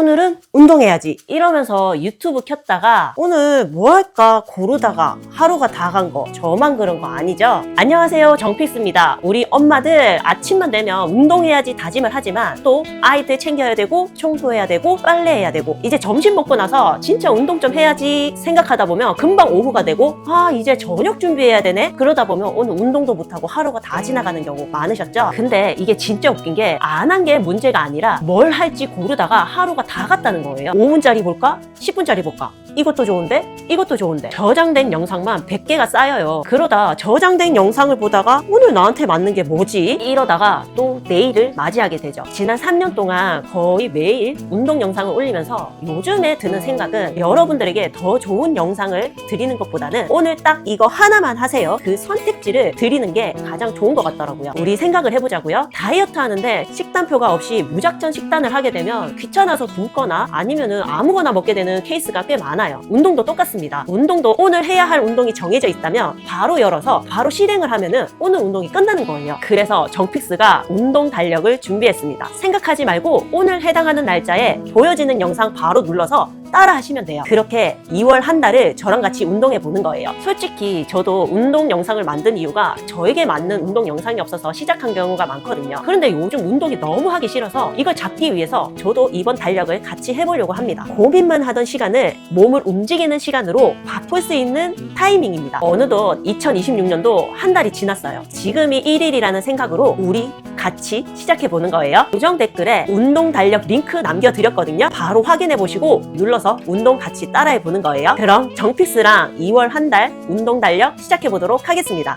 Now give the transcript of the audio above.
오늘은 운동해야지 이러면서 유튜브 켰다가 오늘 뭐 할까 고르다가 하루가 다 간 거 저만 그런 거 아니죠? 안녕하세요 정피스입니다. 우리 엄마들 아침만 되면 운동해야지 다짐을 하지만 또 아이들 챙겨야 되고 청소해야 되고 빨래해야 되고 이제 점심 먹고 나서 진짜 운동 좀 해야지 생각하다 보면 금방 오후가 되고 아 이제 저녁 준비해야 되네 그러다 보면 오늘 운동도 못하고 하루가 다 지나가는 경우 많으셨죠? 근데 이게 진짜 웃긴 게 안 한 게 문제가 아니라 뭘 할지 고르다가 하루가 다 갔다는 거예요 5분짜리 볼까? 10분짜리 볼까? 이것도 좋은데? 이것도 좋은데? 저장된 영상만 100개가 쌓여요. 그러다 저장된 영상을 보다가 오늘 나한테 맞는 게 뭐지? 이러다가 또 내일을 맞이하게 되죠. 지난 3년 동안 거의 매일 운동 영상을 올리면서 요즘에 드는 생각은 여러분들에게 더 좋은 영상을 드리는 것보다는 오늘 딱 이거 하나만 하세요. 그 선택지를 드리는 게 가장 좋은 것 같더라고요. 우리 생각을 해보자고요. 다이어트 하는데 식단표가 없이 무작정 식단을 하게 되면 귀찮아서 굶거나 아니면은 아무거나 먹게 되는 케이스가 꽤 많아요 운동도 똑같습니다. 운동도 오늘 해야 할 운동이 정해져 있다면 바로 열어서 바로 실행을 하면은 오늘 운동이 끝나는 거예요. 그래서 정픽스가 운동 달력을 준비했습니다. 생각하지 말고 오늘 해당하는 날짜에 보여지는 영상 바로 눌러서 따라 하시면 돼요. 그렇게 2월 한 달을 저랑 같이 운동해 보는 거예요. 솔직히 저도 운동 영상을 만든 이유가 저에게 맞는 운동 영상이 없어서 시작한 경우가 많거든요. 그런데 요즘 운동이 너무 하기 싫어서 이걸 잡기 위해서 저도 이번 달력을 같이 해보려고 합니다. 고민만 하던 시간을 몸을 움직이는 시간으로 바꿀 수 있는 타이밍입니다. 어느덧 2026년도 한 달이 지났어요. 지금이 1일이라는 생각으로 우리 같이 시작해 보는 거예요. 고정 댓글에 운동 달력 링크 남겨드렸거든요. 바로 확인해 보시고 눌러서 운동 같이 따라해 보는 거예요. 그럼 정피스랑 2월 한 달 운동 달력 시작해 보도록 하겠습니다.